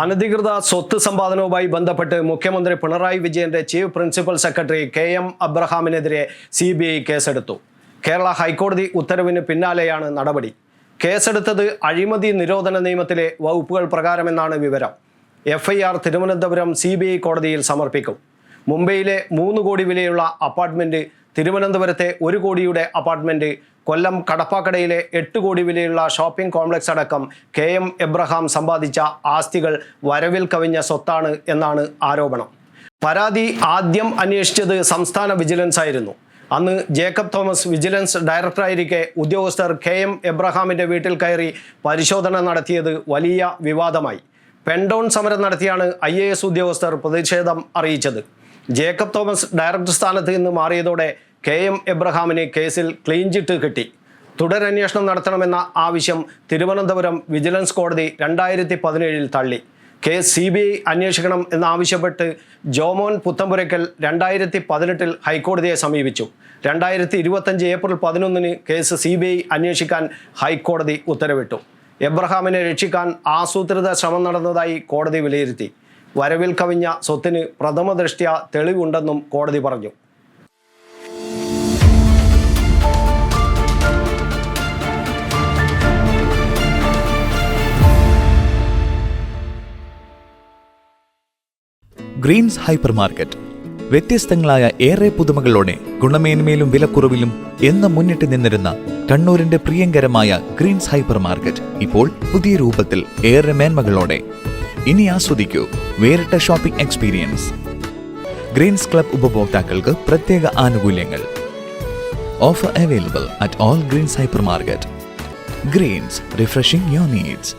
അനധികൃത സ്വത്ത് സമ്പാദനവുമായി ബന്ധപ്പെട്ട് മുഖ്യമന്ത്രി പിണറായി വിജയന്റെ chief principal secretary K M അബ്രഹാമിനെതിരെ C B I കേസെടുത്തു. കേരള ഹൈക്കോടതി ഉത്തരവിന് പിന്നാലെയാണ് നടപടി. കേസെടുത്തത് അഴിമതി നിരോധന നിയമത്തിലെ വകുപ്പുകൾ പ്രകാരമെന്നാണ് വിവരം. F I R Thiruvananthapuram C B I കോടതിയിൽ സമർപ്പിക്കും. മുംബൈയിലെ മൂന്ന് കോടി വിലയുള്ള അപ്പാർട്ട്മെന്റ് തിരുവനന്തപുരത്തെ ഒരു കോടിയുടെ അപ്പാർട്ട്മെന്റ് കൊല്ലം കടപ്പാക്കടയിലെ എട്ട് കോടി വിലയുള്ള ഷോപ്പിംഗ് കോംപ്ലക്സ് അടക്കം കെ എം എബ്രഹാം സമ്പാദിച്ച ആസ്തികൾ വരവിൽ കവിഞ്ഞ സ്വത്താണ് എന്നാണ് ആരോപണം. പരാതി ആദ്യം അന്വേഷിച്ചത് സംസ്ഥാന വിജിലൻസ് ആയിരുന്നു. അന്ന് ജേക്കബ് തോമസ് വിജിലൻസ് ഡയറക്ടറായിരിക്കെ ഉദ്യോഗസ്ഥർ കെ എം എബ്രഹാമിന്റെ വീട്ടിൽ കയറി പരിശോധന നടത്തിയത് വലിയ വിവാദമായി. പെൻഡോൺ സമരം നടത്തിയാണ് ഐ ഉദ്യോഗസ്ഥർ പ്രതിഷേധം അറിയിച്ചത്. ജേക്കബ് തോമസ് ഡയറക്ടർ സ്ഥാനത്ത് നിന്ന് മാറിയതോടെ കെ എം എബ്രഹാമിന് കേസിൽ ക്ലീൻ ചിറ്റ് കിട്ടി. തുടരന്വേഷണം നടത്തണമെന്ന ആവശ്യം തിരുവനന്തപുരം വിജിലൻസ് കോടതി രണ്ടായിരത്തി പതിനേഴിൽ തള്ളി. കേസ് സി ബി ഐ അന്വേഷിക്കണം എന്നാവശ്യപ്പെട്ട് ജോമോൻ പുത്തമ്പുരയ്ക്കൽ രണ്ടായിരത്തി പതിനെട്ടിൽ ഹൈക്കോടതിയെ സമീപിച്ചു. രണ്ടായിരത്തി ഇരുപത്തഞ്ച് ഏപ്രിൽ പതിനൊന്നിന് കേസ് സി ബി ഐ അന്വേഷിക്കാൻ ഹൈക്കോടതി ഉത്തരവിട്ടു. എബ്രഹാമിനെ രക്ഷിക്കാൻ ആസൂത്രിത ശ്രമം നടന്നതായി കോടതി വിലയിരുത്തി. വരവിൽ കവിഞ്ഞ സ്വത്തിന് പ്രഥമ ദൃഷ്ട്യ തെളിവുണ്ടെന്നും കോടതി പറഞ്ഞു. ഗ്രീൻസ് ഹൈപ്പർ മാർക്കറ്റ് വ്യത്യസ്തങ്ങളായ ഏറെ പുതുമകളോടെ ഗുണമേന്മയിലും വിലക്കുറവിലും എന്ന് മുന്നിട്ട് നിന്നിരുന്ന കണ്ണൂരിന്റെ പ്രിയങ്കരമായ ഗ്രീൻസ് ഹൈപ്പർ മാർക്കറ്റ് ഇപ്പോൾ പുതിയ രൂപത്തിൽ ഏറെ മേന്മകളോടെ ഇനി ആസ്വദിക്കൂ വേറിട്ട ഷോപ്പിംഗ് എക്സ്പീരിയൻസ്. ഗ്രീൻസ് ക്ലബ് ഉപഭോക്താക്കൾക്ക് പ്രത്യേക ആനുകൂല്യങ്ങൾ. Offer available at all Greens hyper market Greens refreshing your needs.